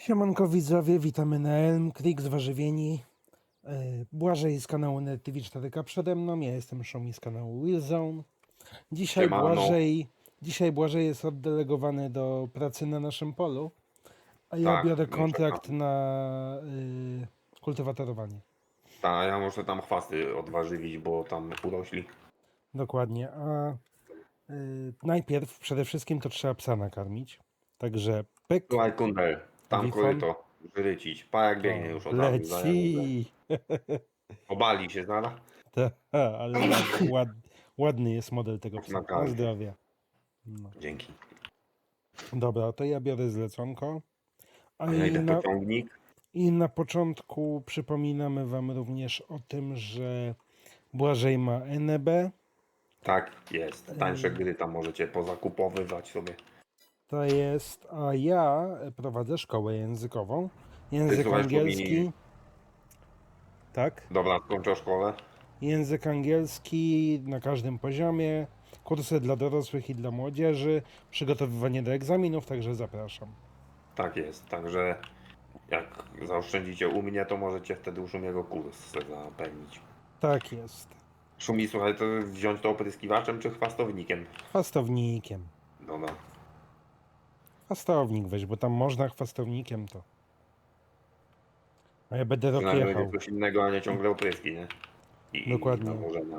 Siemanko widzowie, witamy na Elm Creek Zwarzywieni. Yy, Błażej z kanału NetTV 4K przede mną, ja jestem Szomi z kanału Willzone. Dzisiaj Siemano. Błażej, dzisiaj Błażej jest oddelegowany do pracy na naszym polu, a ja Tak, biorę no kontrakt czekam. na yy, kultywatorowanie. Tak, ja muszę tam chwasty odważywić, bo tam urośli. Dokładnie, a yy, najpierw przede wszystkim to trzeba psa nakarmić. Także pyk, Słuchaj, kundel, tam Wifon. koryto, wyrycić. Pa jak biegnie już od razu. za- leci. Obali się, znala? Ta, ale ład, ładny jest model tego psa. Na Naprawdę. zdrowie. No. Dzięki. Dobra, to ja biorę zleconko. A ja i idę na, po ciągnik. I na początku przypominamy Wam również o tym, że Błażej ma NB. Tak, jest. Tańsze gry tam możecie pozakupowywać sobie. To jest, a ja prowadzę szkołę językową. Język słuchaj, angielski. Tak. Dobra, skończę szkołę. Język angielski na każdym poziomie. Kursy dla dorosłych i dla młodzieży. Przygotowywanie do egzaminów, także zapraszam. Tak jest, także jak zaoszczędzicie u mnie, to możecie wtedy już u niego kurs sobie zapełnić. Tak jest. Szumi, słuchaj, to wziąć to opryskiwaczem czy chwastownikiem? Chwastownikiem. Dobra. Chwastownik weź, bo tam można chwastownikiem to. A ja będę rok Przynajmniej jechał. będzie coś innego, a nie ciągle opryski, nie? I, Dokładnie. I.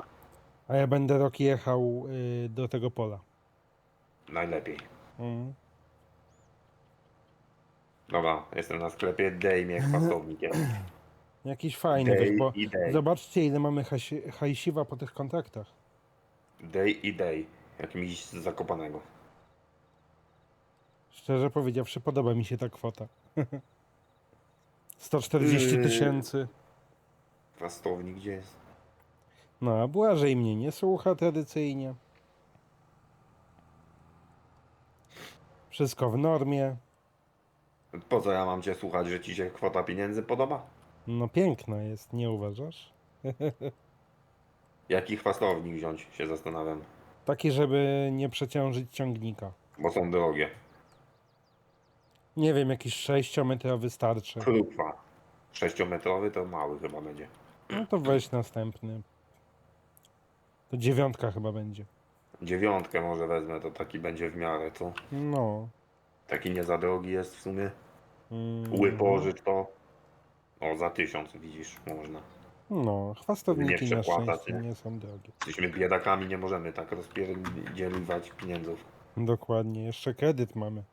A ja będę rok jechał y, do tego pola. Najlepiej. Mm. Dobra, jestem na sklepie, dej mnie chwastownikiem. Jakiś fajny, weź, bo i dej. zobaczcie ile mamy hasi- hajsiwa po tych kontraktach. Dej i dej. Jakimś z zakopanego. Szczerze powiedziawszy, podoba mi się ta kwota. 140 Yy. tysięcy. Chwastownik gdzie jest? No, a Błażej mnie nie słucha tradycyjnie. Wszystko w normie. Po co ja mam cię słuchać, że ci się kwota pieniędzy podoba? No piękna jest, nie uważasz? Jaki chwastownik wziąć, się zastanawiam. Taki, żeby nie przeciążyć ciągnika. Bo są drogie. Nie wiem, jakiś 6-metrowy starczy. Krukwa. Sześciometrowy to mały chyba będzie. No to weź następny. To dziewiątka chyba będzie. Dziewiątkę może wezmę, to taki będzie w miarę, co? No. Taki nie za drogi jest w sumie. Mm, Ły pożyć to. O, za tysiąc widzisz, można. No, chwastowniki Nie na przepłacać, szczęście nie? nie są drogie. Jesteśmy biedakami, nie możemy tak rozpierdzieliwać pieniędzów. Dokładnie, jeszcze kredyt mamy.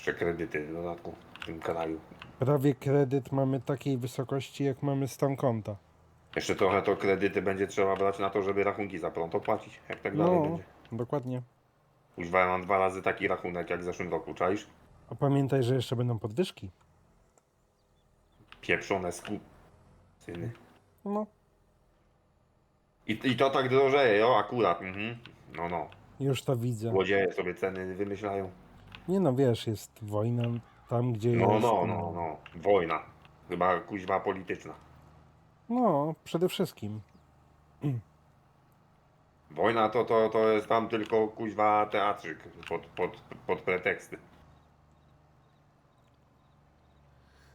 Jeszcze kredyty w dodatku w tym kraju. Prawie kredyt mamy takiej wysokości, jak mamy stan konta. Jeszcze trochę to kredyty będzie trzeba brać na to, żeby rachunki za prąd opłacić. Jak tak dalej No, będzie. dokładnie. Już mam dwa razy taki rachunek jak w zeszłym roku, czaisz? A pamiętaj, że jeszcze będą podwyżki. Pieprzone sku... Syny. No, I, I to tak drożeje, jo, akurat. Mhm. No, no. już to widzę. Złodzieje sobie ceny wymyślają. Nie no, wiesz, jest wojna tam, gdzie No, jest... no, no, no. Wojna. Chyba kuźwa polityczna. No, przede wszystkim. Wojna to, to, to jest tam tylko kuźwa teatrzyk pod, pod, pod preteksty.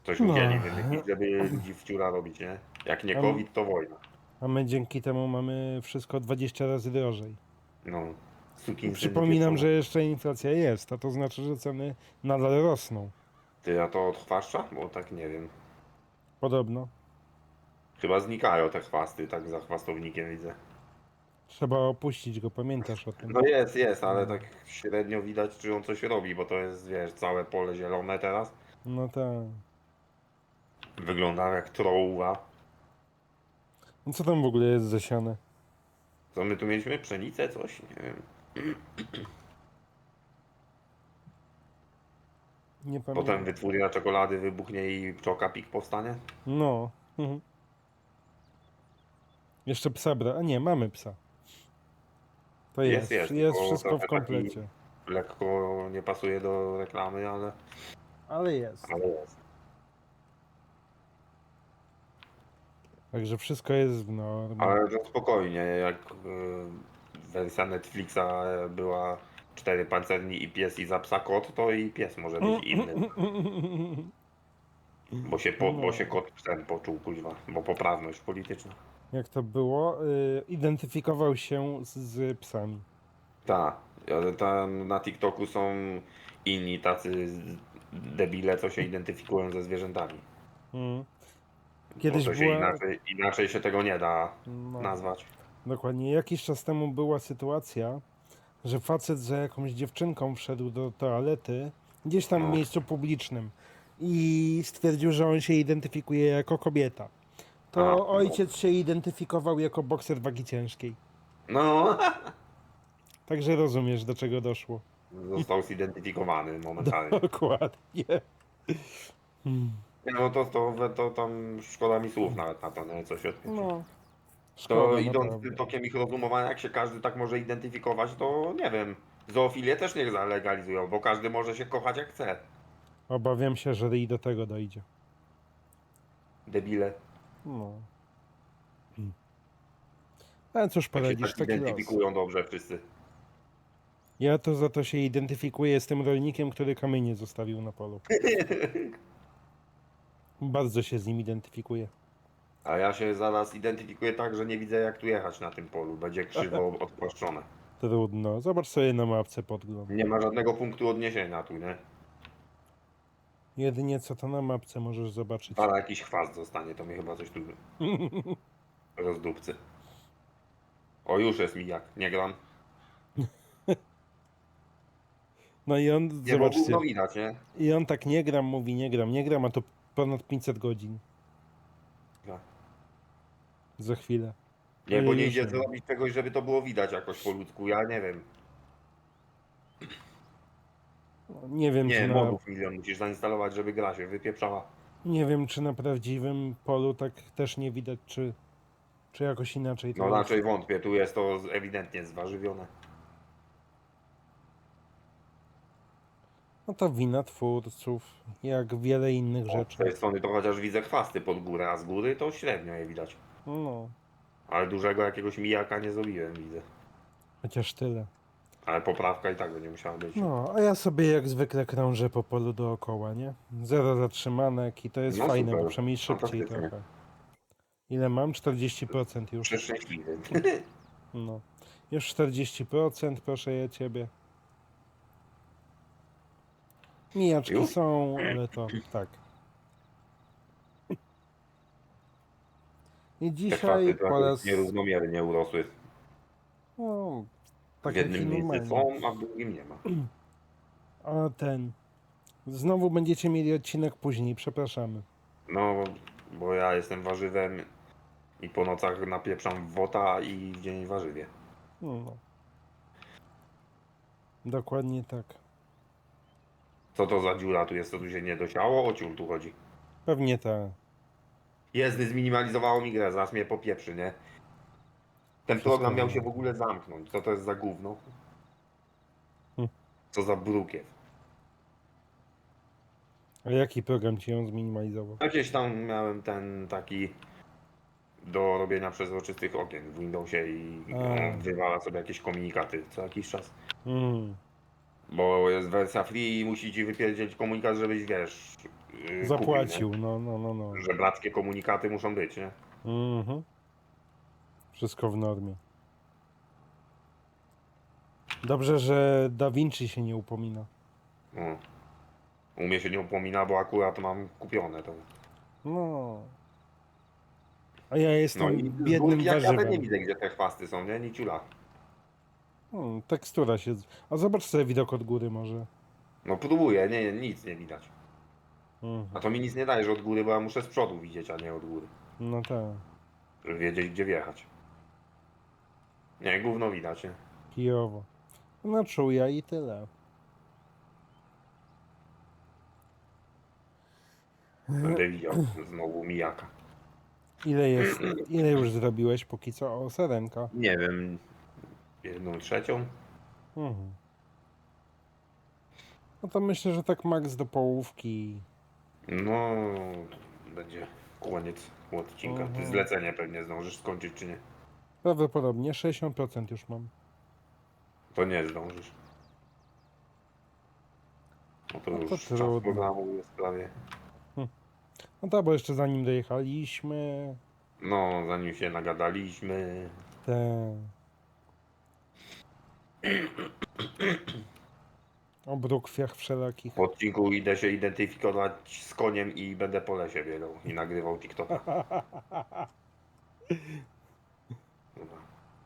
Coś No. musieli wymyślić, żeby ludzi w ciura robić, nie? Jak nie COVID, to wojna. A my dzięki temu mamy wszystko 20 razy drożej. No. Przypominam, że jeszcze inflacja jest, a to znaczy, że ceny nadal rosną. Ty, a to od chwaszcza? Bo tak nie wiem. Podobno. Chyba znikają te chwasty, tak za chwastownikiem widzę. Trzeba opuścić go, pamiętasz o tym? No jest, jest, ale tak średnio widać, czy on coś robi, bo to jest, wiesz, całe pole zielone teraz. No tak. Wygląda jak troła. No co tam w ogóle jest zasiane? Co my tu mieliśmy? Pszenicę, coś? Nie wiem. Nie Potem pamiętam. wytwórnia czekolady wybuchnie i pszczoka pik powstanie? No. Mhm. Jeszcze psa bra... A nie, mamy psa. To jest, Jest, jest, jest, tylko wszystko w trochę taki- komplecie. Lekko nie pasuje do reklamy, ale, Ale jest. ale jest. Także wszystko jest w normie. Ale to spokojnie, jak y, wersja Netflixa była cztery pancerni i pies i za psa kot, to i pies może być inny. Bo się, po, bo się kot ten poczuł, kuźwa, bo poprawność polityczna. Jak to było? Y, identyfikował się z, z psami. Tak, ale tam na TikToku są inni tacy debile, co się identyfikują ze zwierzętami. Mm. Kiedyś Kiedyś bo to się była- inaczej, inaczej się tego nie da No, nazwać. Dokładnie. Jakiś czas temu była sytuacja, że facet za jakąś dziewczynką wszedł do toalety, gdzieś tam w No. miejscu publicznym i stwierdził, że on się identyfikuje jako kobieta. To no. ojciec się identyfikował jako bokser wagi ciężkiej. No, Także rozumiesz, do czego doszło. został zidentyfikowany momentalnie. Dokładnie. Hmm. Nie, No to, to, to tam szkoda mi słów nawet na to, nie? Co się No. To Szkoda, idąc naprawdę. tym tokiem ich rozumowania, jak się każdy tak może identyfikować, to nie wiem. Zoofilię też niech zalegalizują, bo każdy może się kochać jak chce. Obawiam się, że i do tego dojdzie. Debile. No. Hmm. Ale cóż Jak się poradzisz, tak taki los. identyfikują dobrze wszyscy. Ja to za to się identyfikuję z tym rolnikiem, który kamienie zostawił na polu. Bardzo się z nim identyfikuję. A ja się zaraz identyfikuję tak, że nie widzę jak tu jechać na tym polu. Będzie krzywo odpłaszczone. Trudno. Zobacz sobie na mapce podgląd. Nie ma żadnego punktu odniesienia tu, nie? Jedynie co to na mapce możesz zobaczyć. Ale jakiś chwast zostanie, to mnie chyba coś tu rozdupcy. O, już jest mijak, nie gram. No i on, Nie, zobaczcie, gówno widać, nie? i on tak nie gram, mówi nie gram, nie gram, a to ponad 500 godzin. Tak. Za chwilę. Nie, bo nie idzie zrobić czegoś, żeby to było widać jakoś po ludzku, ja nie wiem. Nie wiem, Nie, czy na, modów milion musisz zainstalować, żeby gra się wypieprzała. nie wiem, czy na prawdziwym polu tak też nie widać, czy, czy jakoś inaczej to No jest. raczej wątpię, tu jest to ewidentnie zwarzywione. No to wina twórców, jak wiele innych O, z rzeczy. tej strony to chociaż widzę chwasty pod górę, a z góry to średnio je widać. No, Ale dużego jakiegoś mijaka nie zrobiłem, widzę. chociaż tyle. Ale poprawka i tak będzie musiała być. No, a ja sobie jak zwykle krążę po polu dookoła, nie? Zero zatrzymanek i to jest No fajne, super, bo przynajmniej szybciej fantastycznie. trochę. Ile mam? 40% już. Przeszczęśliwy. No. Już 40%, proszę ja ciebie. Mijaczki Już? są, ale to tak. I dzisiaj po raz... nierównomiernie urosły. No, w tak jak i jednym miejscu są, a w drugim nie ma. A ten... Znowu będziecie mieli odcinek później, przepraszamy. No, bo ja jestem warzywem i po nocach napieprzam w wota i w dzień warzywie. No. Dokładnie tak. Co to za dziura tu jest, co tu się nie dosiało? O ciul tu chodzi. Pewnie tak. Jezdy zminimalizowało mi grę, zaraz mnie popieprzy, nie? Ten Wszystko program miał się w ogóle zamknąć. Co to jest za gówno? Hm. Co za brukiew. A jaki program ci ją zminimalizował? Jakieś tam miałem ten taki do robienia przezroczystych okien w Windowsie i A. wywala sobie jakieś komunikaty co jakiś czas. Mm. Bo jest wersja free i musi ci wypierdzieć komunikat, żebyś wiesz. Yy, Zapłacił, Kupił, no, no, no, no. nie? Że brackie komunikaty muszą być, nie? Mhm. Wszystko w normie. Dobrze, że Da Vinci się nie upomina. No. U mnie się nie upomina, bo akurat mam kupione to. No. A ja No jestem i biednym górki jak ja nie warzywem. widzę, gdzie te chwasty są, nie? Niciula. Hmm, tekstura się... z- A zobacz sobie widok od góry może. No próbuję, nie, nic nie widać. Mhm. A to mi nic nie daje, że od góry, bo ja muszę z przodu widzieć, a nie od góry. No tak. Żeby wiedzieć, gdzie wjechać. Nie, gówno widać, nie? Kijowo. No czuja i tyle. Będę widział znowu mijaka. Ile jest... Ile już zrobiłeś póki co? O, serenka. Nie wiem, jedną trzecią? Mhm. No to myślę, że tak max do połówki. No, będzie koniec odcinka. Ty Mhm. zlecenie pewnie zdążysz skończyć, czy nie? Prawdopodobnie 60% już mam. To nie zdążysz. No to No już to czas trudno. programu jest prawie. No tak, bo jeszcze zanim dojechaliśmy, No, zanim się nagadaliśmy. te... O brukwiach wszelakich. Po odcinku idę się identyfikować z koniem i będę po lesie biegał i nagrywał TikToka.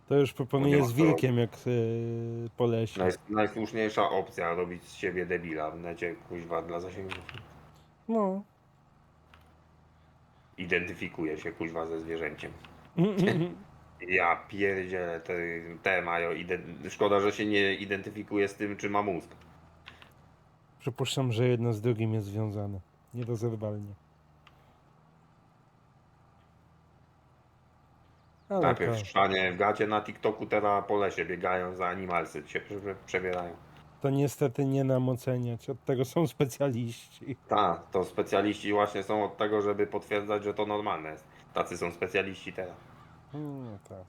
To już proponuję z wilkiem jak yy, po lesie. Naj, najsłuszniejsza opcja robić z siebie debila w necie, kuźwa, dla zasięgu. No. Identyfikuje się kuźwa ze zwierzęciem. Ja pierdzielę, te, te mają. Szkoda, że się nie identyfikuje z tym, czy ma mózg. Przypuszczam, że jedno z drugim jest związane. Nierozerwalnie. Ale Najpierw to, szanie w gacie na TikToku, teraz po lesie biegają za animalsy, się prze- przebierają. to niestety nie nam oceniać. Od tego są specjaliści. Tak, to specjaliści właśnie są od tego, żeby potwierdzać, że to normalne jest. Tacy są specjaliści teraz. No tak.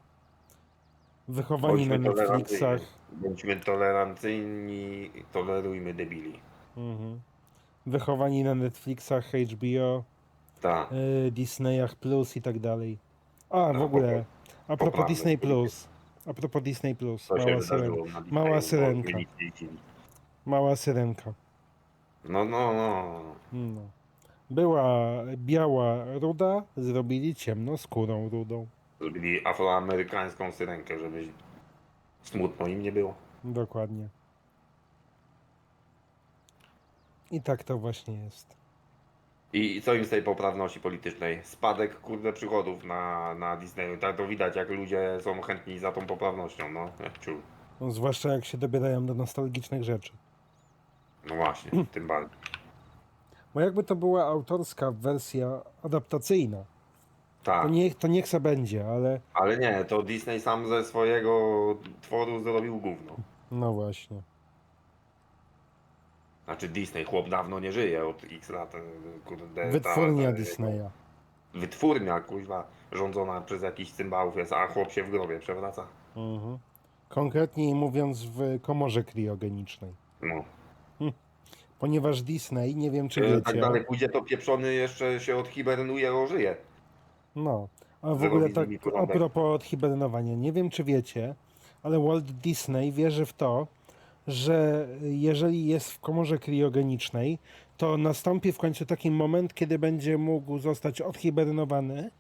Wychowani na Netflixach. tolerancyjni. Bądźmy tolerancyjni, tolerujmy debili. Mhm. Wychowani na Netflixach, HBO, Tak. y, Disneyach Plus i tak dalej. A, w No, ogóle, a propos poprawne. Disney Plus. A propos Disney Plus. To się Mała, wydarzyło syren, na mała Disneyu, syrenka. mała syrenka. No, no, no. No. Była biała ruda, zrobili ciemno skórą rudą. Zrobili afroamerykańską syrenkę, żeby smutno im nie było. Dokładnie. I tak to właśnie jest. I i co im z tej poprawności politycznej? Spadek, kurde, przychodów na, na Disneyu. Tak to widać, jak ludzie są chętni za tą poprawnością, no. Jak ciul. No, zwłaszcza jak się dobierają do nostalgicznych rzeczy. No właśnie, tym bardziej. Bo jakby to była autorska wersja adaptacyjna, to Tak, niech, to niech se będzie, ale ale nie, to Disney sam ze swojego tworu zrobił gówno. no właśnie. Znaczy Disney, chłop dawno nie żyje od x lat. e, Kurde, ta- Wytwórnia ta- Disneya. Wytwórnia, kuźwa, rządzona przez jakichś cymbałów jest, a chłop się w grobie przewraca. Mhm. Konkretniej mówiąc w komorze kriogenicznej. No. Ponieważ Disney, nie wiem czy Czy tak wiecie, dalej pójdzie, to pieprzony jeszcze się odhibernuje, ożyje. no, a w ogóle tak a propos odhibernowania, nie wiem czy wiecie, ale Walt Disney wierzy w to, że jeżeli jest w komorze kriogenicznej, to nastąpi w końcu taki moment, kiedy będzie mógł zostać odhibernowany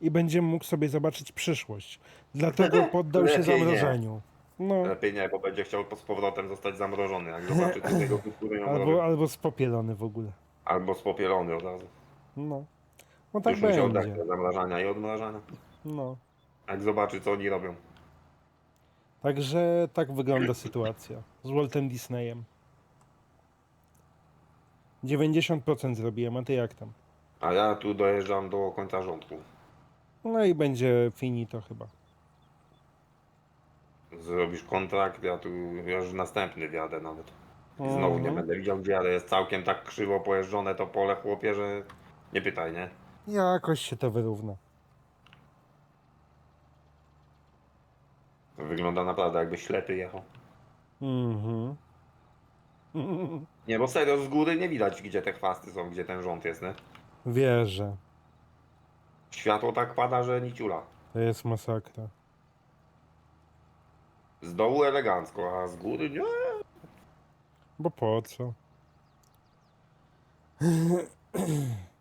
i będzie mógł sobie zobaczyć przyszłość. Dlatego poddał się zamrożeniu. No, Lepiej nie, bo będzie chciał z powrotem zostać zamrożony, jak zobaczy tego albo, albo spopielony w ogóle. Albo spopielony od razu. No, no tak Już będzie. odechce zamrażania i odmrażania. No. Jak zobaczy co oni robią. Także tak wygląda sytuacja z Waltem Disneyem. 90% zrobiłem, a ty jak tam? A ja tu dojeżdżam do końca rządku. No i będzie finito chyba. Zrobisz kontrakt, ja tu już następny wjadę nawet. I znowu nie Mhm. będę widział gdzie, ale jest całkiem tak krzywo pojeżdżone to pole chłopie, że nie pytaj, nie? Jakoś się to wyrówna. Wygląda naprawdę jakby ślepy jechał. Mhm. Nie, bo serio z góry nie widać gdzie te chwasty są, gdzie ten rząd jest, nie? Wierzę. Światło tak pada, że niciula. To jest masakra. Z dołu elegancko, a z góry nie. Bo po co?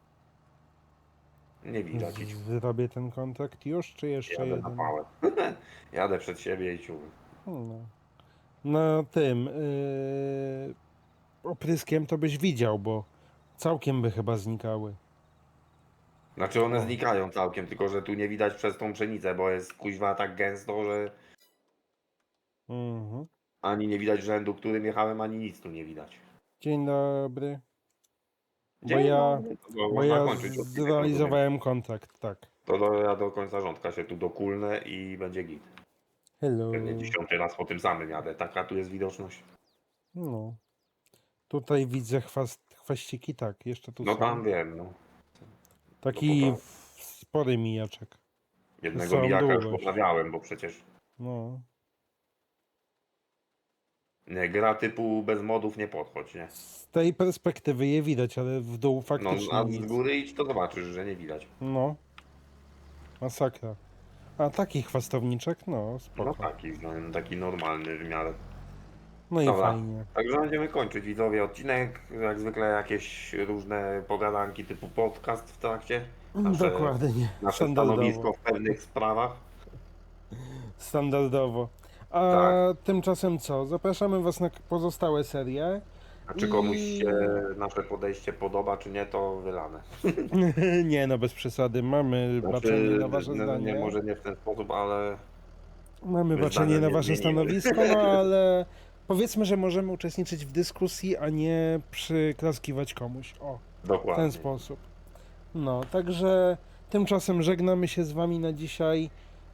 Nie widać. idź. Zrobię ten kontrakt już, czy jeszcze Jadę na jeden? pałę. Jadę przed siebie i ciul. No. Na tym yy, opryskiem to byś widział, bo całkiem by chyba znikały. Znaczy one znikają całkiem, tylko że tu nie widać przez tą pszenicę, bo jest kuźwa tak gęsto, że Mhm. ani nie widać rzędu, którym jechałem, ani nic tu nie widać. Dzień dobry. Bo Dzień ja, dobry, bo można ja kończyć odcinek, zrealizowałem kontrakt, tak. To do, ja do końca rządka się tu dokulnę i będzie git. Hello. Pewnie dziesiąty raz po tym samym jadę. Taka tu jest widoczność. No. Tutaj widzę chwast, chwaściki, tak, jeszcze tu No są. tam wiem, no. Taki no w- spory mijaczek. Jednego Są mijaka już długość. poprawiałem, bo przecież No. Nie, gra typu bez modów nie podchodź, nie? Z tej perspektywy je widać, ale w dół No, faktycznie a z nic. góry idź, to zobaczysz, że nie widać. No. Masakra. A taki chwastowniczek? No, No spoko. taki, no, taki normalny w miarę. No i Dobra. fajnie. Także będziemy kończyć widzowie odcinek. Jak zwykle jakieś różne pogadanki typu podcast w trakcie. Nasze- Dokładnie. Nasze Standardowo. stanowisko w pewnych sprawach. Standardowo. A Tak. tymczasem co? Zapraszamy Was na pozostałe serie. A czy komuś się nasze podejście podoba, czy nie, to wylane. nie no, bez przesady. Mamy baczenie na Wasze Znaczy, nie, zdanie. nie, może nie w ten sposób, ale Mamy My baczenie zdania na nie Wasze zmienimy. stanowisko, no ale powiedzmy, że możemy uczestniczyć w dyskusji, a nie przyklaskiwać komuś. O. W dokładnie. ten sposób. No, także tymczasem żegnamy się z Wami na dzisiaj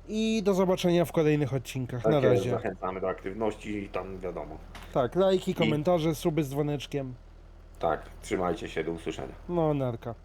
i do zobaczenia w kolejnych odcinkach. Tak na jest, razie. Zachęcamy do aktywności i tam wiadomo. Tak, lajki, komentarze, suby z dzwoneczkiem. Tak, trzymajcie się, do usłyszenia. No, narka.